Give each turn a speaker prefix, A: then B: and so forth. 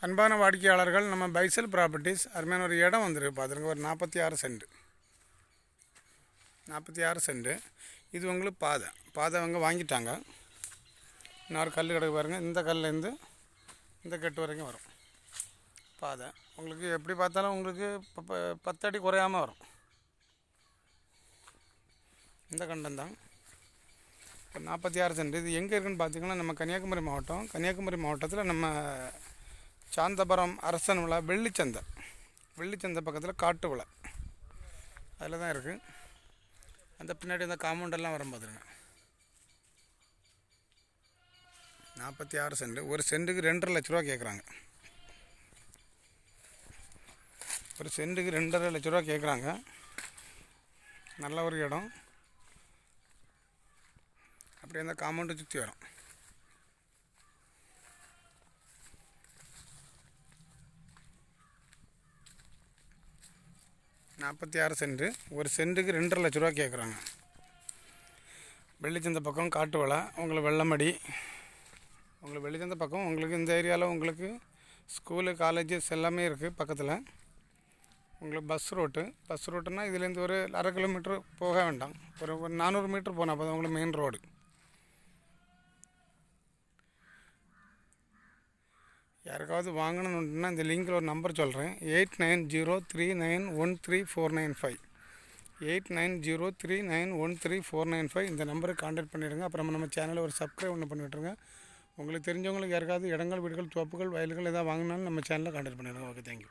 A: அன்பான வாடிக்கையாளர்கள் நம்ம பைசல் ப்ராப்பர்ட்டிஸ் அருமையான ஒரு இடம் வந்திருக்கு. பார்த்துருங்க ஒரு நாற்பத்தி ஆறு சென்ட். நாற்பத்தி ஆறு சென்ட். இது உங்களுக்கு பாதை. பாதை அவங்க வாங்கிட்டாங்க. இன்னொரு கல் கிடக்கு பாருங்கள் இந்த கல்லேருந்து இந்த கெட்டு வரைக்கும் வரும். பாதை. உங்களுக்கு எப்படி பார்த்தாலும் உங்களுக்கு ப- ப- பத்தடி குறையாமல் வரும். இந்த கண்டந்தான் இப்போ நாற்பத்தி ஆறு சென்ட். இது எங்கே இருக்குன்னு பார்த்தீங்கன்னா நம்ம கன்னியாகுமரி மாவட்டம். கன்னியாகுமரி மாவட்டத்தில் நம்ம சாந்தபுரம் அரசன் விழா வெள்ளிச்சந்தை வெள்ளிச்சந்தை பக்கத்தில் காட்டு விழா. அதில் தான் இருக்குது அந்த பின்னாடி இந்த காம்பவுண்டெல்லாம் வரும் பார்த்துருங்க நாற்பத்தி ஆறு சென்ட். ஒரு சென்ட்டுக்கு ரெண்டரை லட்ச ரூபா கேட்குறாங்க ஒரு சென்ட்டுக்கு ரெண்டரை லட்ச ரூபா கேட்குறாங்க நல்ல ஒரு இடம். அப்படியே அந்த காம்பவுண்டு சுற்றி வரும். நாற்பத்தி ஆறு சென்ட்டு ஒரு சென்ட்டுக்கு ரெண்டரை லட்ச ரூபா கேட்குறாங்க வெள்ளிச்சந்தை பக்கம் காட்டு வளை உங்களுக்கு வெள்ளமடி. உங்களுக்கு வெள்ளிச்சந்தை பக்கம் உங்களுக்கு இந்த ஏரியாவில் உங்களுக்கு ஸ்கூலு காலேஜஸ் எல்லாமே இருக்குது பக்கத்தில். உங்களுக்கு பஸ் ரோட்டு. பஸ் ரோட்டுன்னா இதுலேருந்து ஒரு அரை கிலோமீட்டர் போக வேண்டாம். ஒரு ஒரு நானூறு மீட்டர் போனால் போதும் உங்களுக்கு மெயின் ரோடு. யாருக்காவது வாங்கணுன்னா இந்த லிங்கில் ஒரு நம்பர் சொல்கிறேன் eight nine zero three nine one three four nine five. Eight nine zero three nine one three four nine five இந்த நம்பருக்கு காண்டாக்ட் பண்ணிவிடுங்க அப்புறம் நம்ம சேனலில் ஒரு சப்ஸ்கிரைப் ஒன்று பண்ணிவிட்ருங்க உங்களுக்கு தெரிஞ்சவங்களுக்கு யாருக்காவது இடங்கள் வீடுகள் தோப்புகள் வயல்கள் எதாவது வாங்கினாலும் நம்ம சேனலில் காண்டாக்ட் பண்ணிடுங்க. Okay thank you